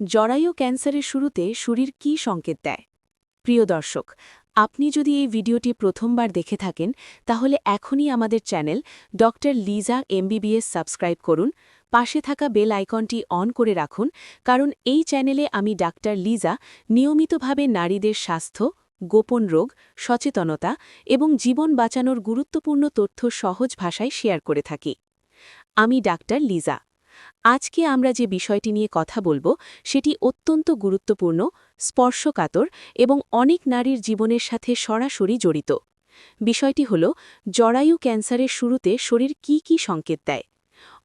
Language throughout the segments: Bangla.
জরায়ু ক্যান্সারের শুরুতে শরীর কী সংকেত দেয়? প্রিয় দর্শক, আপনি যদি এই ভিডিওটি প্রথমবার দেখে থাকেন, তাহলে এখনই আমাদের channel doctor Liza MBBS subscribe করুন, পাশে থাকা বেল আইকনটি অন করে রাখুন, কারণ এই চ্যানেলে আমি ডাক্তার লিজা নিয়মিতভাবে নারীদের স্বাস্থ্য, গোপন রোগ, সচেতনতা এবং জীবন বাঁচানোর গুরুত্বপূর্ণ তথ্য সহজ ভাষায় শেয়ার করে থাকি। আমি ডাক্তার লিজা। আজকে আমরা যে বিষয়টি নিয়ে কথা বলব, সেটি অত্যন্ত গুরুত্বপূর্ণ, স্পর্শকাতর এবং অনেক নারীর জীবনের সাথে সরাসরি জড়িত। বিষয়টি হল, জরায়ু ক্যান্সারের শুরুতে শরীর কি কি সংকেত দেয়?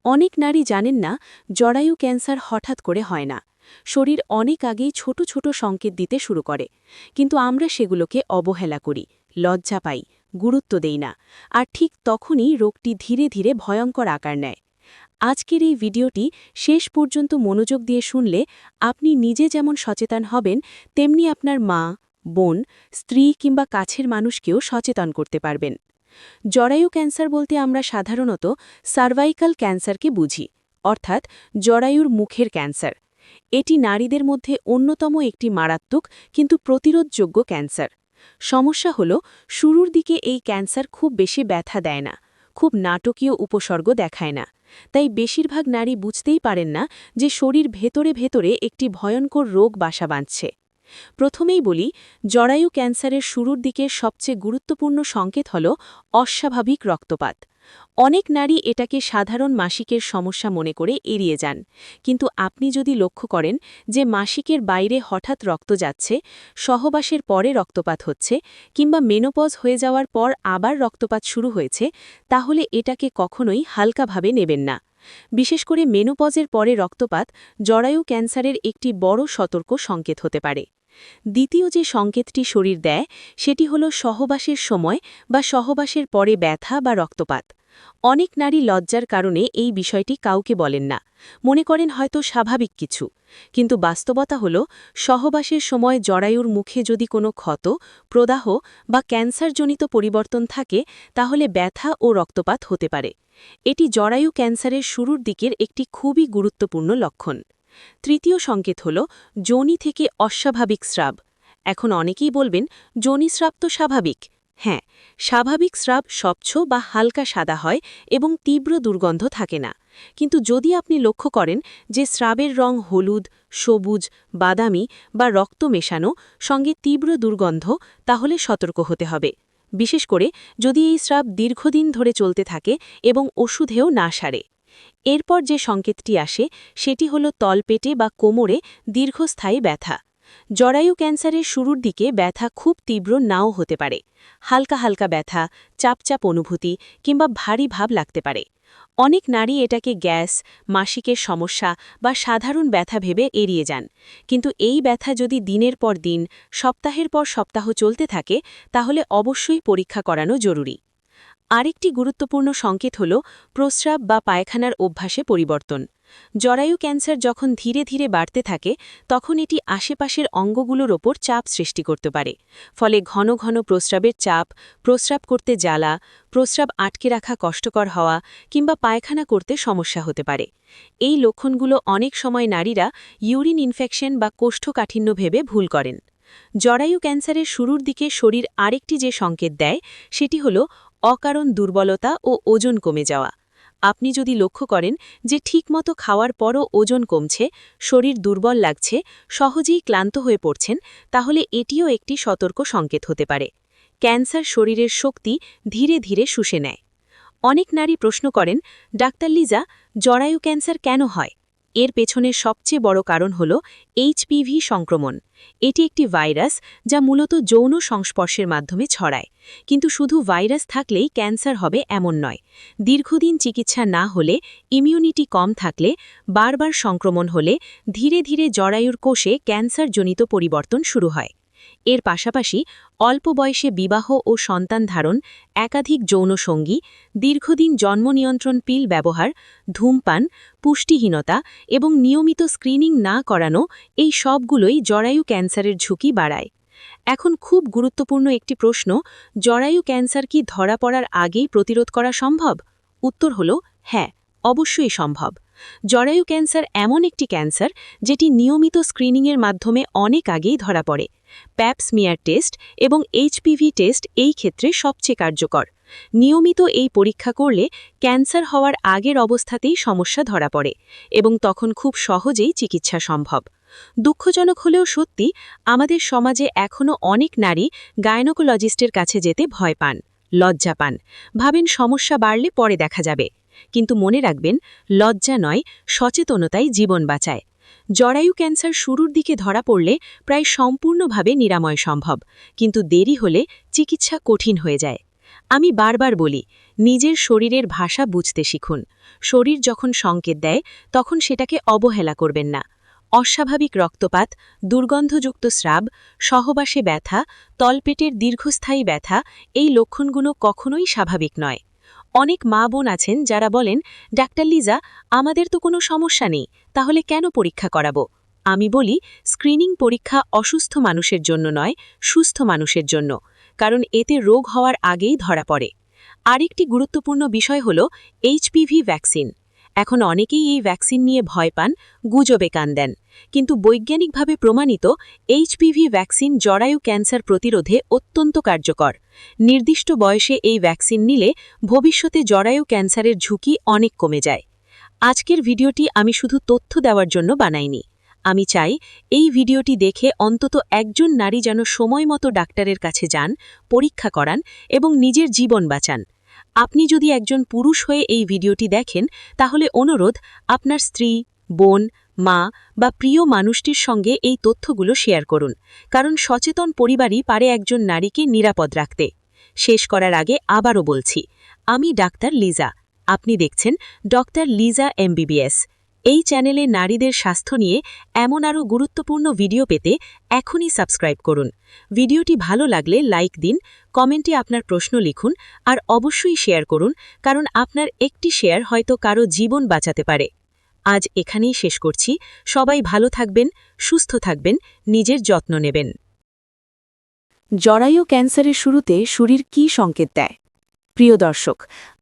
অনেক নারী জানেন না, জরায়ু ক্যান্সার হঠাৎ করে হয় না। শরীর অনেক আগেই ছোট ছোট সংকেত দিতে শুরু করে। কিন্তু আমরা সেগুলোকে অবহেলা করি, লজ্জা পাই, গুরুত্ব দেই না। আর ঠিক তখনই রোগটি ধীরে ধীরে ভয়ঙ্কর আকার নেয়। আজকের এই ভিডিওটি শেষ পর্যন্ত মনোযোগ দিয়ে শুনলে আপনি নিজে যেমন সচেতন হবেন, তেমনি আপনার মা, বোন, স্ত্রী কিংবা কাছের মানুষকেও সচেতন করতে পারবেন। জরায়ু ক্যান্সার বলতে আমরা সাধারণত সার্ভাইকাল ক্যান্সারকে বুঝি, অর্থাৎ জরায়ুর মুখের ক্যান্সার। এটি নারীদের মধ্যে অন্যতম একটি মারাত্মক কিন্তু প্রতিরোধযোগ্য ক্যান্সার। সমস্যা হল, শুরুর দিকে এই ক্যান্সার খুব বেশি ব্যথা দেয় না, খুব নাটকীয় উপসর্গ দেখায় না। তাই বেশিরভাগ নারী বুঝতেই পারেন না যে শরীর ভেতরে ভেতরে একটি ভয়ঙ্কর রোগ বাসা বাঁধছে। প্রথমেই বলি, জরায়ু ক্যান্সারের শুরুর দিকে সবচেয়ে গুরুত্বপূর্ণ সংকেত হল অস্বাভাবিক রক্তপাত। অনেক নারী এটাকে সাধারণ মাসিকের সমস্যা মনে করে এড়িয়ে যান। কিন্তু আপনি যদি লক্ষ্য করেন যে মাসিকের বাইরে হঠাৎ রক্ত যাচ্ছে, সহবাসের পরে রক্তপাত হচ্ছে, কিংবা মেনোপজ হয়ে যাওয়ার পর আবার রক্তপাত শুরু হয়েছে, তাহলে এটাকে কখনোই হালকাভাবে নেবেন না। বিশেষ করে মেনোপজের পরে রক্তপাত জরায়ু ক্যান্সারের একটি বড় সতর্ক সংকেত হতে পারে। দ্বিতীয় যে সংকেতটি শরীর দেয়, সেটি হল সহবাসের সময় বা সহবাসের পরে ব্যথা বা রক্তপাত। অনেক নারী লজ্জার কারণে এই বিষয়টি কাউকে বলেন না। মনে করেন হয়তো স্বাভাবিক কিছু। কিন্তু বাস্তবতা হল, সহবাসের সময় জরায়ুর মুখে যদি কোনো ক্ষত, প্রদাহ বা ক্যান্সারজনিত পরিবর্তন থাকে, তাহলে ব্যথা ও রক্তপাত হতে পারে। এটি জরায়ু ক্যান্সারের শুরুর দিকের একটি খুবই গুরুত্বপূর্ণ লক্ষণ। তৃতীয় সংকেত হল যোনি থেকে অস্বাভাবিক স্রাব। এখন অনেকেই বলবেন যোনি স্রাব তো স্বাভাবিক। হ্যাঁ স্বাভাবিক স্রাব স্বচ্ছ বা হালকা সাদা হয় এবং তীব্র দুর্গন্ধ থাকে না। কিন্তু যদি আপনি লক্ষ্য করেন যে স্রাবের রং হলুদ, সবুজ, বাদামি বা রক্ত মেশানো সঙ্গে তীব্র দুর্গন্ধ, তাহলে সতর্ক হতে হবে। বিশেষ করে যদি এই স্রাব দীর্ঘদিন ধরে চলতে থাকে এবং ওষুধেও না সারে। এরপর যে সংকেতটি আসে, সেটি হল তলপেটে বা কোমরে দীর্ঘস্থায়ী ব্যথা। জরায়ু ক্যান্সারের শুরুর দিকে ব্যথা খুব তীব্র নাও হতে পারে। হালকা হালকা ব্যথা, চাপচাপ অনুভূতি কিংবা ভারী ভাব লাগতে পারে। অনেক নারী এটাকে গ্যাস, মাসিকের সমস্যা বা সাধারণ ব্যথা ভেবে এড়িয়ে যান। কিন্তু এই ব্যথা যদি দিনের পর দিন, সপ্তাহের পর সপ্তাহ চলতে থাকে, তাহলে অবশ্যই পরীক্ষা করানো জরুরি। আরেকটি গুরুত্বপূর্ণ সংকেত হল প্রস্রাব বা পায়খানার অভ্যাসে পরিবর্তন। জরায়ু ক্যান্সার যখন ধীরে ধীরে বাড়তে থাকে, তখন এটি আশেপাশের অঙ্গগুলোর ওপর চাপ সৃষ্টি করতে পারে। ফলে ঘন ঘন প্রস্রাবের চাপ, প্রস্রাব করতে জ্বালা, প্রস্রাব আটকে রাখা কষ্টকর হওয়া কিংবা পায়খানা করতে সমস্যা হতে পারে। এই লক্ষণগুলো অনেক সময় নারীরা ইউরিন ইনফেকশন বা কোষ্ঠকাঠিন্য ভেবে ভুল করেন। জরায়ু ক্যান্সারের শুরুর দিকে শরীর আরেকটি যে সংকেত দেয়, সেটি হল অকারণ দুর্বলতা ও ওজন কমে যাওয়া। আপনি যদি লক্ষ্য করেন যে ঠিকমতো খাওয়ার পরও ওজন কমছে, শরীর দুর্বল লাগছে, সহজেই ক্লান্ত হয়ে পড়ছেন, তাহলে এটিও একটি সতর্ক সংকেত হতে পারে। ক্যান্সার শরীরের শক্তি ধীরে ধীরে শুষে নেয়। অনেক নারী প্রশ্ন করেন, ডাক্তার লিজা, জরায়ু ক্যান্সার কেন হয়? এর পেছনে সবচেয়ে বড় কারণ হল এইচপিভি সংক্রমণ। এটি একটি ভাইরাস যা মূলত যৌন সংস্পর্শের মাধ্যমে ছড়ায়। কিন্তু শুধু ভাইরাস থাকলেই ক্যান্সার হবে এমন নয়। দীর্ঘদিন চিকিৎসা না হলে, ইমিউনিটি কম থাকলে, বারবার সংক্রমণ হলে ধীরে ধীরে জরায়ুর কোষে ক্যান্সারজনিত পরিবর্তন শুরু হয়। এর পাশাপাশি অল্প বয়সে বিবাহ ও সন্তান ধারণ, একাধিক যৌনসঙ্গী দীর্ঘদিন জন্ম নিয়ন্ত্রণ পিল ব্যবহার, ধূমপান, পুষ্টিহীনতা এবং নিয়মিত স্ক্রিনিং না করানো এই সবগুলোই জরায়ু ক্যান্সারের ঝুঁকি বাড়ায়। এখন খুব গুরুত্বপূর্ণ একটি প্রশ্ন, জরায়ু ক্যান্সার কি ধরা পড়ার আগেই প্রতিরোধ করা সম্ভব? উত্তর হল হ্যাঁ অবশ্যই সম্ভব। জরায়ু ক্যান্সার এমন একটি ক্যান্সার যেটি নিয়মিত স্ক্রিনিংয়ের মাধ্যমে অনেক আগেই ধরা পড়ে। প্যাপসমিয়ার টেস্ট এবং এইচপিভি টেস্ট এই ক্ষেত্রে সবচেয়ে কার্যকর। নিয়মিত এই পরীক্ষা করলে ক্যান্সার হওয়ার আগের অবস্থাতেই সমস্যা ধরা পড়ে এবং তখন খুব সহজেই চিকিৎসা সম্ভব। দুঃখজনক হলেও সত্যি, আমাদের সমাজে এখনও অনেক নারী গায়নোকোলজিস্টের কাছে যেতে ভয় পান, লজ্জা পান। ভাবেন সমস্যা বাড়লে পরে দেখা যাবে। কিন্তু মনে রাখবেন, লজ্জা নয়, সচেতনতাই জীবন বাঁচায়। জরায়ু ক্যান্সার শুরুর দিকে ধরা পড়লে প্রায় সম্পূর্ণভাবে নিরাময় সম্ভব, কিন্তু দেরি হলে চিকিৎসা কঠিন হয়ে যায়। আমি বারবার বলি, নিজের শরীরের ভাষা বুঝতে শিখুন। শরীর যখন সংকেত দেয়, তখন সেটাকে অবহেলা করবেন না। অস্বাভাবিক রক্তপাত, দুর্গন্ধযুক্ত স্রাব, সহবাসে ব্যথা, তলপেটের দীর্ঘস্থায়ী ব্যথা, এই লক্ষণগুলো কখনোই স্বাভাবিক নয়। অনেক মা বোন আছেন যারা বলেন, ডাক্তার লিজা, আমাদের তো কোনো সমস্যা নেই। তাহলে কেন পরীক্ষা করাবো? আমি বলি, স্ক্রিনিং পরীক্ষা অসুস্থ মানুষের জন্য নয়, সুস্থ মানুষের জন্য, কারণ এতে রোগ হওয়ার আগেই ধরা পড়ে। আরেকটি গুরুত্বপূর্ণ বিষয় হল এইচপিভি ভ্যাকসিন। এখন অনেকেই এই ভ্যাকসিন নিয়ে ভয় পান, গুজবে কান দেন। কিন্তু বৈজ্ঞানিকভাবে প্রমাণিত, এইচপিভি ভ্যাকসিন জরায়ু ক্যান্সার প্রতিরোধে অত্যন্ত কার্যকর। নির্দিষ্ট বয়সে এই ভ্যাকসিন নিলে ভবিষ্যতে জরায়ু ক্যান্সারের ঝুঁকি অনেক কমে যায়। আজকের ভিডিওটি আমি শুধু তথ্য দেওয়ার জন্য বানাইনি। আমি চাই এই ভিডিওটি দেখে অন্তত একজন নারী যেন সময় মতো ডাক্তারের কাছে যান, পরীক্ষা করান এবং নিজের জীবন বাঁচান। আপনি যদি একজন পুরুষ হয়ে এই ভিডিওটি দেখেন, তাহলে অনুরোধ, আপনার স্ত্রী, বোন, মা বা প্রিয় মানুষটির সঙ্গে এই তথ্যগুলো শেয়ার করুন, কারণ সচেতন পরিবারই পারে একজন নারীকে নিরাপদ রাখতে। শেষ করার আগে আবারও বলছি, আমি ডাক্তার লিজা। আপনি দেখছেন ডক্টর লিজা এমবিবিএস। এই চ্যানেলে নারীদের স্বাস্থ্য নিয়ে এমন আরও গুরুত্বপূর্ণ ভিডিও পেতে এখনই সাবস্ক্রাইব করুন। ভিডিওটি ভালো লাগলে লাইক দিন, কমেন্টে আপনার প্রশ্ন লিখুন আর অবশ্যই শেয়ার করুন, কারণ আপনার একটি শেয়ার হয়তো কারও জীবন বাঁচাতে পারে। আজ এখানেই শেষ করছি। সবাই ভালো থাকবেন, সুস্থ থাকবেন, নিজের যত্ন নেবেন। জরায়ু ক্যান্সারের শুরুতে শরীর কি সংকেত দেয়? প্রিয় দর্শক,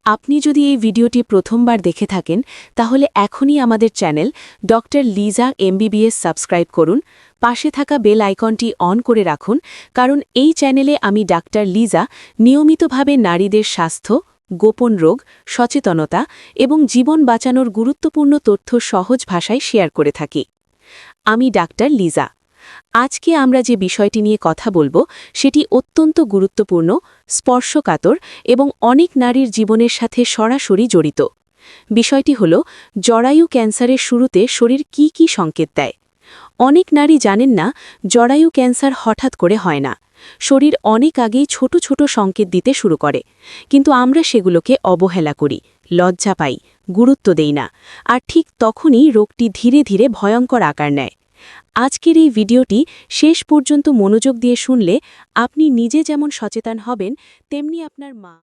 আপনি যদি এই ভিডিওটি প্রথমবার দেখে থাকেন, তাহলে এখনই আমাদের channel doctor Liza MBBS subscribe করুন, পাশে থাকা বেল আইকনটি অন করে রাখুন, কারণ এই চ্যানেলে আমি ডাক্তার লিজা নিয়মিতভাবে নারীদের স্বাস্থ্য, গোপন রোগ, সচেতনতা এবং জীবন বাঁচানোর গুরুত্বপূর্ণ তথ্য সহজ ভাষায় শেয়ার করে থাকি। আমি ডাক্তার লিজা। আজকে আমরা যে বিষয়টি নিয়ে কথা বলব, সেটি অত্যন্ত গুরুত্বপূর্ণ, স্পর্শকাতর এবং অনেক নারীর জীবনের সাথে সরাসরি জড়িত। বিষয়টি হল, জরায়ু ক্যান্সারের শুরুতে শরীর কি কি সংকেত দেয়? অনেক নারী জানেন না, জরায়ু ক্যান্সার হঠাৎ করে হয় না। শরীর অনেক আগেই ছোট ছোট সংকেত দিতে শুরু করে। কিন্তু আমরা সেগুলোকে অবহেলা করি, লজ্জা পাই, গুরুত্ব দেই না। আর ঠিক তখনই রোগটি ধীরে ধীরে ভয়ঙ্কর আকার নেয়। আজকের এই ভিডিওটি শেষ পর্যন্ত মনোযোগ দিয়ে শুনলে আপনি নিজে যেমন সচেতন হবেন, তেমনি আপনার মা